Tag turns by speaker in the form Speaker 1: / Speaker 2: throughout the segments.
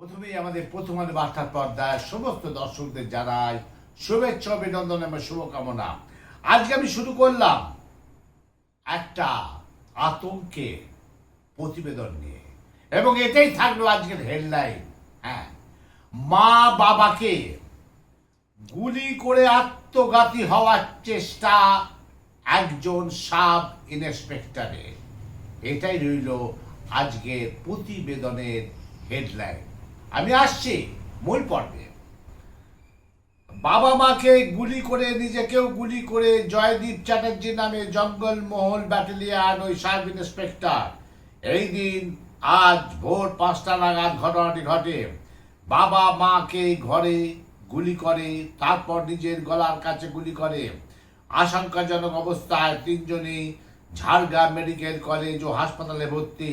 Speaker 1: প্রথমেই আমাদের প্রথম আলো বার্তার পর্দায় সমস্ত দর্শকদের জানাই শুভেচ্ছা, অভিনন্দন এবং শুভকামনা। আজকে আমি শুরু করলাম একটা আতঙ্কে প্রতিবেদন নিয়ে। এবং এটাই থাকল আজকের হেডলাইন হ্যাঁ মা বাবাকে গুলি করে আত্মঘাতী হওয়ার চেষ্টা একজন সাব ইন্সপেক্টরের এটাই রইল আজকে প্রতিবেদনের হেডলাইন আমি আসছি, মূল পর্বে। বাবা মাকে গুলি করে, নিজেকেও গুলি করে জয়দীপ চ্যাটার্জি নামে জঙ্গলমহল ব্যাটালিয়ান ওই সাব ইন্সপেক্টর। এই দিন আজ ভোর পাঁচটা নাগাদ ঘটনাটি ঘটে। বাবা মাকে ঘরে গুলি করে, তারপর নিজের গলার কাছে গুলি করে। আশঙ্কাজনক অবস্থায় তিনজনই ঝাড়গ্রাম মেডিকেল কলেজ ও হাসপাতালে ভর্তি।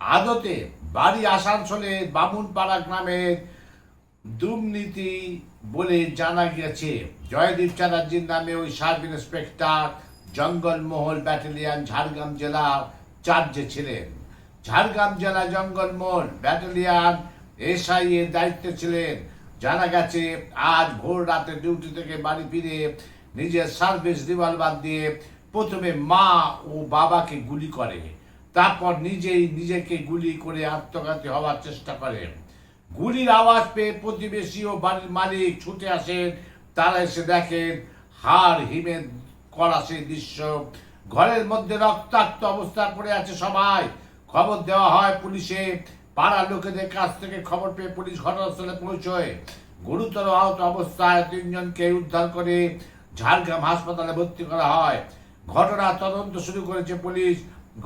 Speaker 1: আদতে বাড়ি আসানসোলে বামুনপাড়া গ্রামের দুর্নীতি বলে জানা গেছে জয়দীপ চ্যাটার্জির নামে ওই sub inspector Jangalmahal battalion, Jhargram জেলার চার্জে ছিলেন। ঝাড়গ্রাম জেলা জঙ্গলমহল ব্যাটালিয়ান এসআই এর দায়িত্বে ছিলেন। জানা গেছে, আজ ভোর রাতে ডিউটি থেকে বাড়ি ফিরে নিজের সার্ভিস রিভলভার দিয়ে প্রথমে মা ও বাবাকে গুলি করে। তারপর নিজেই নিজেকে গুলি করে আত্মঘাতী হওয়ার চেষ্টা করে। গুলির আওয়াজ পেয়ে প্রতিবেশী ও বাড়ির মালিক ছুটে আসেন। তারা এসে দেখেন, হাড় হিমে করা সেই দৃশ্য। ঘরের মধ্যে রক্তাক্ত অবস্থায় পড়ে আছে সবাই। খবর দেওয়া হয় পুলিশে। পাড়ার লোকেদের কাছ থেকে খবর পেয়ে পুলিশ ঘটনাস্থলে পৌঁছয়। গুরুতর আহত অবস্থায় তিনজনকে উদ্ধার করে ঝাড়গ্রাম হাসপাতালে ভর্তি করা হয়। ঘটনা তদন্ত শুরু করেছে পুলিশ।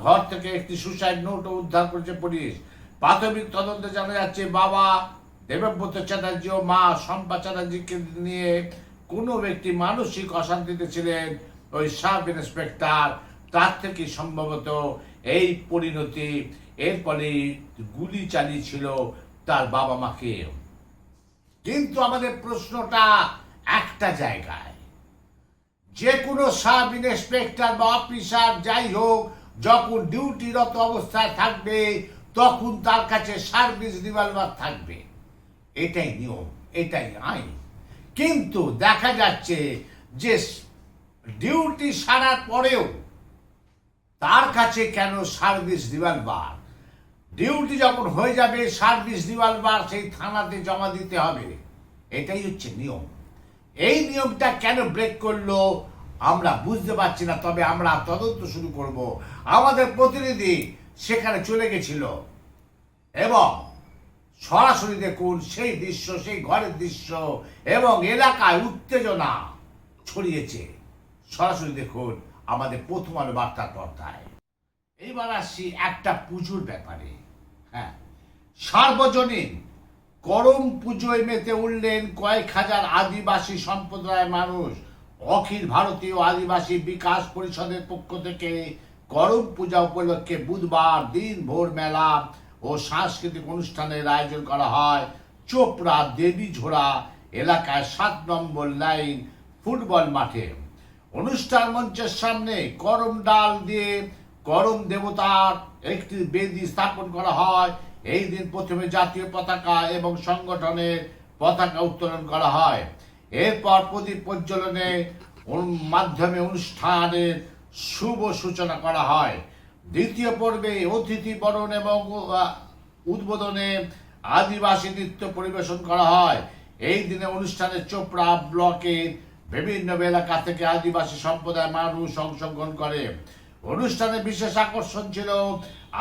Speaker 1: ঘর থেকে একটি সুসাইড নোটও উদ্ধার করেছে পুলিশ। প্রাথমিক তদন্তে জানা যাচ্ছে, বাবা দেবব্রত চ্যাটার্জি ও মা শম্পা চ্যাটার্জিকে নিয়ে কোনো ব্যক্তি মানসিক অশান্তিতে ছিলেন। ওই সাব ইন্সপেক্টর, তার থেকে সম্ভবত এই পরিণতি এরপরে গুলি চালিয়েছিল তার বাবা মাকে। কিন্তু আমাদের প্রশ্নটা একটা জায়গায়। যে কোনো সাব ইন্সপেক্টর বা অফিসার যাই হোক যখন ডিউটিরত অবস্থায় থাকবে, তখন তার কাছে সার্ভিস রিভলভার থাকবে। এটাই নিয়ম, এটাই আইন। কিন্তু দেখা যাচ্ছে যে ডিউটি সারার পরেও তার কাছে কেন সার্ভিস রিভলভার? ডিউটি যখন হয়ে যাবে, সার্ভিস রিভলভার সেই থানাতে জমা দিতে হবে। এটাই হচ্ছে নিয়ম। এই নিয়মটা কেন ব্রেক করল? আমরা বুঝতে পারছি না, তবে আমরা তদন্ত শুরু করব। আমাদের প্রতিনিধি সেখানে চলে গেছিল এবং সরাসরি দেখুন সেই দৃশ্য, সেই ঘরের দৃশ্য এবং এলাকায় উত্তেজনা ছড়িয়েছে। সরাসরি দেখুন আমাদের প্রথম আলো বার্তার পর্দায়। এইবার আসছি একটা পুজোর ব্যাপারে। হ্যাঁ সার্বজনীন করম পুজোয় মেতে উঠলেন কয়েক হাজার আদিবাসী সম্প্রদায়ের মানুষ। অখিল ভারতীয় আদিবাসী বিকাশ পরিষদের পক্ষ থেকে করম পূজা উপলক্ষে বুধবার দিন ভোর মেলা ও সাংস্কৃতিক অনুষ্ঠানের আয়োজন করা হয়। চোপড়া দেবী ঝোড়া এলাকায় সাত নম্বর লাইন ফুটবল মাঠে। অনুষ্ঠান মঞ্চের সামনে করম ডাল দিয়ে করম দেবতার একটি বেদি স্থাপন করা হয়। এই দিন প্রথমে জাতীয় পতাকা এবং সংগঠনের পতাকা উত্তোলন করা হয়। এরপর প্রদীপ প্রজ্বলনে মাধ্যমে অনুষ্ঠানের শুভ সূচনা করা হয়। দ্বিতীয় পর্বে অতিথি বরণ এবং উদ্বোধনে আদিবাসী নৃত্য পরিবেশন করা হয়। এই দিনে অনুষ্ঠানে চোপড়া ব্লকের বিভিন্ন এলাকা থেকে আদিবাসী সম্প্রদায়ের মানুষ অংশগ্রহণ করে। অনুষ্ঠানে বিশেষ আকর্ষণ ছিল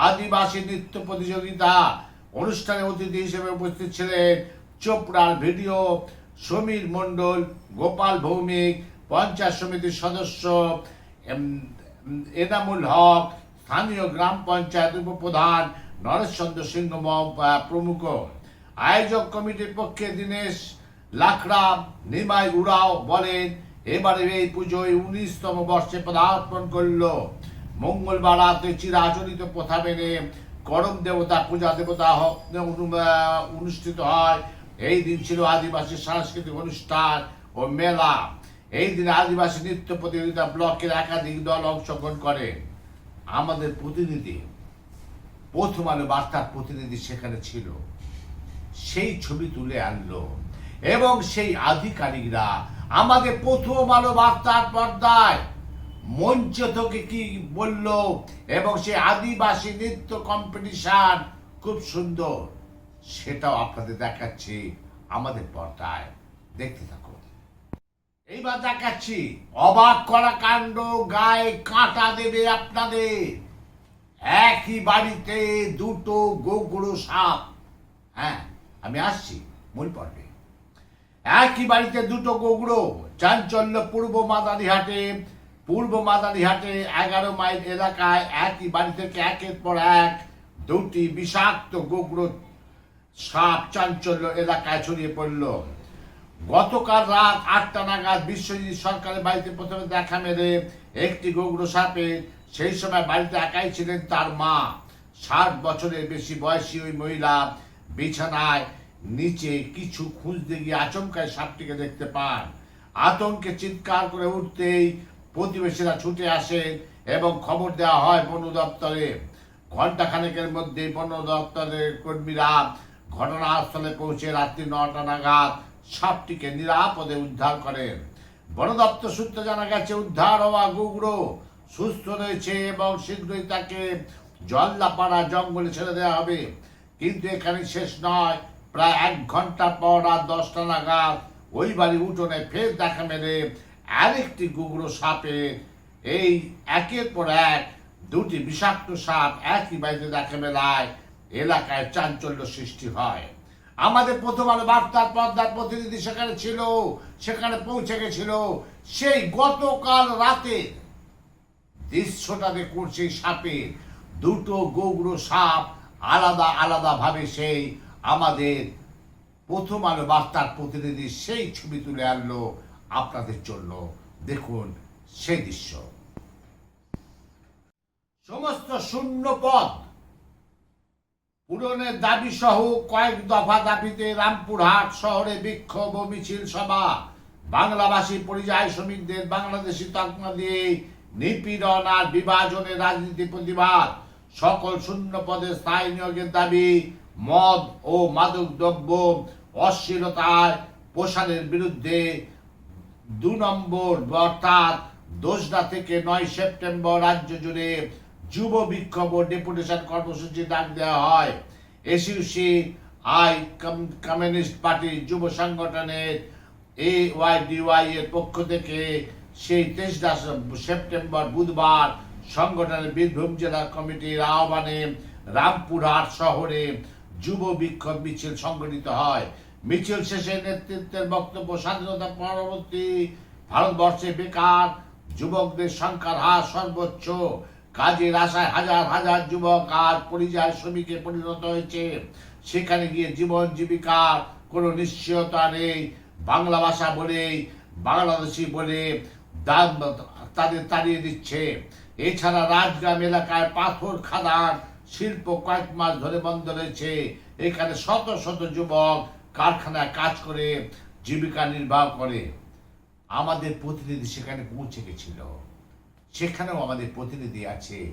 Speaker 1: আদিবাসী নৃত্য প্রতিযোগিতা। অনুষ্ঠানে অতিথি হিসেবে উপস্থিত ছিলেন চোপড়ার ভিডিও সমীর মণ্ডল, গোপাল ভৌমিক, পঞ্চায়েত সমিতির সদস্য এনামুল হক, স্থানীয় গ্রাম পঞ্চায়েত উপপ্রধান নরেশচন্দ্র সিংহ প্রমুখ। আয়োজক কমিটির পক্ষে দীনেশ লাখড়া নিমাই উড়াও বলেন এবারে এই পুজোয় উনিশতম বর্ষে পদার্পণ করল। মঙ্গলবার রাতে চিরাচরিত প্রথা মেনে করম দেবতা, পূজা দেবতা অনুষ্ঠিত হয়। এই দিন ছিল আদিবাসী সাংস্কৃতিক অনুষ্ঠান ও মেলা। এই দিনে আদিবাসী নৃত্য প্রতিযোগিতা ব্লকের একাধিক দল অংশগ্রহণ করে। আমাদের প্রতিনিধি, প্রথম আলো বার্তার প্রতিনিধি সেখানে ছিল। সেই ছবি তুলে আনলো এবং সেই আধিকারিকরা আমাদের প্রথম আলো বার্তার পর্দায় মঞ্চ থেকে কি বলল এবং সেই আদিবাসী নৃত্য কম্পিটিশন খুব সুন্দর। সেটাও আপনাদের দেখাচ্ছি আমাদের পর্দায়। দেখতে থাকুন। এইবার দেখাচ্ছি, অবাক করা কাণ্ড, গায়ে কাঁটা দেবে আপনাদের। একই বাড়িতে দুটো গোগুড়ো সাপ। হ্যাঁ আমি আসছি মূল পর্বে। একই বাড়িতে দুটো গোগুড়ো চাঞ্চল্য পূর্ব মাদারিহাটে পূর্ব মাদারিহাটে এগারো মাইল এলাকায় একই বাড়ি থেকে একের পর এক দুটি বিষাক্ত গোগুড়ো সাপ চাঞ্চল্য এলাকায় ছড়িয়ে পড়ল। গতকাল রাত আটটা নাগাদ বিশ্বজিৎ সরকারের বাড়িতে প্রথমে দেখা মেলে একটি গোগ্র সাপে। সেই সময় বাড়িতে একাই ছিলেন তার মা। ষাট বছরের বেশি বয়সী ওই মহিলা বিছানায় নিচে কিছু খুঁজতে গিয়ে আচমকায় সাপটিকে দেখতে পান। আতঙ্কে চিৎকার করে উঠতেই প্রতিবেশীরা ছুটে আসেন এবং খবর দেওয়া হয় বন দপ্তরে ঘন্টাখানেকের মধ্যে বন দপ্তরের কর্মীরা ঘটনাস্থলে পৌঁছে রাত্রি নটা নাগাদ সাপটিকে নিরাপদে উদ্ধার করেন। বন দপ্তর সূত্রে জানা গেছে, উদ্ধার হওয়া গুগড়ো সুস্থ রয়েছে এবং শীঘ্রই তাকে জল্লাপাড়া জঙ্গলে ছেড়ে দেওয়া হবে। কিন্তু এখানে শেষ নয়। প্রায় এক ঘণ্টা পর রাত দশটা নাগাদ ওই বাড়ি উঠোনে ফের দেখা মেলে আরেকটি গুগড়ো সাপে। এই একের পর এক দুটি বিষাক্ত সাপ একই বাড়িতে দেখা মেলায়। এলাকায় চাঞ্চল্য সৃষ্টি হয়। আমাদের প্রথম আলো বার্তার পর্দার প্রতিনিধি সেখানে ছিল, সেখানে পৌঁছে গেছিল। সেই গতকাল রাতে দৃশ্যটা দেখুন সেই সাপের। দুটো গোগ্র সাপ আলাদা আলাদা ভাবে সেই আমাদের প্রথম আলো বার্তার প্রতিনিধি সেই ছবি তুলে আনলো আপনাদের জন্য। দেখুন সেই দৃশ্য। সমস্ত শূন্য পদ পূরণের দাবি সহ কয়েক দফা দাবিতে রামপুরহাট শহরে বিক্ষোভ ও মিছিল সভা। বাংলাভাষী পরিযায়ী শ্রমিকদের বাংলাদেশি তকমা দিয়ে নিপীড়ন আর বিভাজনের রাজনীতি প্রতিবাদ। সকল শূন্য পদে স্থায়ী নিয়োগের দাবি, মদ ও মাদক দ্রব্য অশ্লীলতায় প্রসারের বিরুদ্ধে দু নম্বর অর্থাৎ দোসরা থেকে নয় সেপ্টেম্বর রাজ্য জুড়ে যুব বিক্ষোভ ও ডেপুটেশন কর্মসূচি ডাক দেওয়া হয়। এসইউসি আই কমিউনিস্ট পার্টির যুব সংগঠনের এ ওয়াই এর পক্ষ থেকে সেই তেইশরা সেপ্টেম্বর বুধবার সংগঠনের বীরভূম জেলা কমিটির আহ্বানে রামপুরহাট শহরে যুব বিক্ষোভ মিছিল সংগঠিত হয়। মিছিল শেষে নেতৃত্বের বক্তব্য, স্বাধীনতা পরবর্তী ভারতবর্ষে বেকার, যুবকদের সংখ্যার হার সর্বোচ্চ কাজের আশায় হাজার হাজার যুবক আজ পরিযায়ী শ্রমিকে পরিণত হয়েছে। সেখানে গিয়ে জীবন জীবিকার কোনো নিশ্চয়তা নেই। বাংলা ভাষা বলে বাংলাদেশি বলে দাম তাদের তাড়িয়ে দিচ্ছে। এছাড়া রাজগ্রাম এলাকায় পাথর, খাদান, শিল্প কয়েক মাস ধরে বন্ধ রয়েছে। এখানে শত শত যুবক কারখানায় কাজ করে, জীবিকা নির্বাহ করে। আমাদের প্রতিনিধি সেখানে পৌঁছে গেছিল। সেখানেও আমাদের প্রতিনিধি আছে,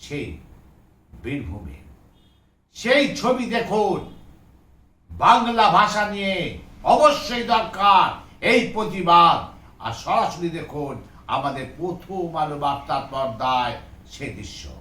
Speaker 1: সেই বীরভূমে। সেই ছবি দেখুন। বাংলা ভাষা নিয়ে অবশ্যই দরকার এই প্রতিবাদ। আর সরাসরি দেখুন আমাদের প্রথম আলো বার্তার পর্দায় সে দৃশ্য।